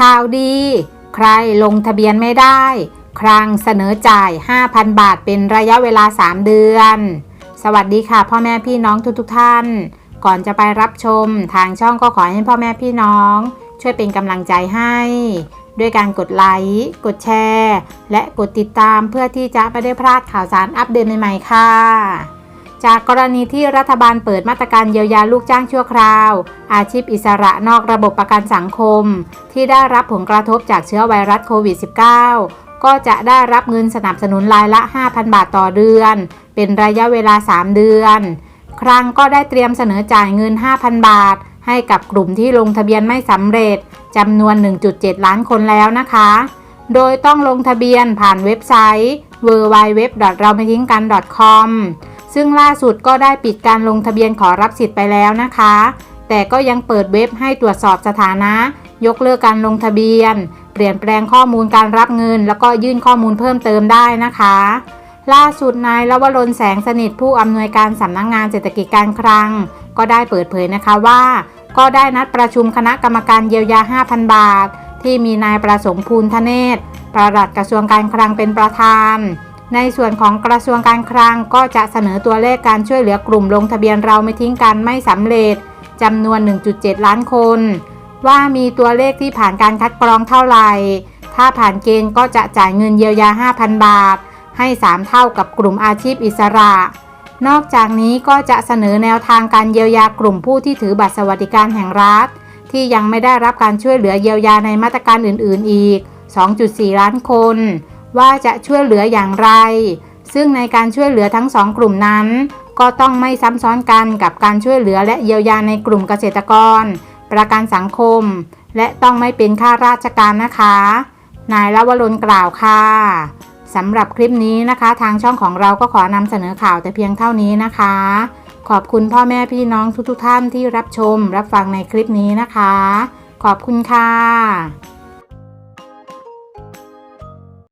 ข่าวดี ใครลงทะเบียนไม่ได้ ครั้งเสนอจ่าย 5,000 บาทเป็นระยะเวลา 3 เดือน สวัสดีค่ะ พ่อแม่พี่น้องทุกๆท่าน ก่อนจะไปรับชมทางช่องก็ขอให้พ่อแม่พี่น้อง ช่วยเป็นกำลังใจให้ ด้วยการกดไลค์ กดแชร์ และกดติดตามเพื่อที่จะไม่ได้พลาดข่าวสารอัปเดตใหม่ๆค่ะ จากกรณีที่รัฐบาลเปิดมาตรการเยียวยาลูกจ้างชั่วคราว อาชีพอิสระนอกระบบประกันสังคม ที่ได้รับผลกระทบจากเชื้อไวรัสโควิด -19 ก็จะได้รับเงินสนับสนุนรายละ 5,000 บาทต่อเดือน เป็นระยะเวลา 3 เดือน ครั้งก็ได้เตรียมเสนอจ่ายเงิน 5,000 บาท ให้กับกลุ่มที่ลงทะเบียนไม่สำเร็จจำนวน 1.7 ล้านคนแล้วนะคะ โดยต้องลงทะเบียนผ่านเว็บไซต์ w w w เราไม่ทิ้งกัน .com ซึ่งล่าสุดก็ได้ปิดการลงทะเบียนขอรับสิทธิ์ไปแล้วนะคะ แต่ก็ยังเปิดเว็บให้ตรวจสอบสถานะ ยกเลิกการลงทะเบียน เปลี่ยนแปลงข้อมูลการรับเงิน แล้วก็ยื่นข้อมูลเพิ่มเติมได้นะคะ ล่าสุดนายลวรนแสงสนิทผู้อำนวยการสำนักงงานเศรษฐกิจการคลัง ก็ได้เปิดเผยนะคะว่า ก็ได้นัดประชุมคณะกรรมการเยียวยา 5,000 บาท ที่มีนายประสงค์ภูลทเนศปลัดกระทรวงการคลังเป็นประธาน ในส่วนของกระทรวงการคลังก็จะเสนอตัวเลขการช่วยเหลือกลุ่มลงทะเบียนเราไม่ทิ้งกันไม่สำเร็จจำนวน 1.7 ล้านคน ว่ามีตัวเลขที่ผ่านการคัดกรองเท่าไหร่ ถ้าผ่านเกณฑ์ก็จะจ่ายเงินเยียวยา 5,000 บาท ให้ 3 เท่ากับกลุ่มอาชีพอิสระ นอกจากนี้ก็จะเสนอแนวทางการเยียวยากลุ่มผู้ที่ถือบัตรสวัสดิการแห่งรัฐ ที่ยังไม่ได้รับการช่วยเหลือเยียวยาในมาตรการอื่น ๆ อีก 2.4 ล้านคน ว่าจะช่วยเหลืออย่างไร ซึ่งในการช่วยเหลือทั้งสองกลุ่มนั้น ก็ต้องไม่ซ้ำซ้อนกันกับการช่วยเหลือและเยียวยาในกลุ่มเกษตรกร ประกันสังคม และต้องไม่เป็นข้าราชการนะคะ นายละวรนกล่าวค่ะสำหรับคลิปนี้นะคะ ทางช่องของเราก็ขอนำเสนอข่าวแต่เพียงเท่านี้นะคะ ขอบคุณพ่อแม่พี่น้องทุกๆท่านที่รับชม รับฟังในคลิปนี้นะคะ ขอบคุณค่ะ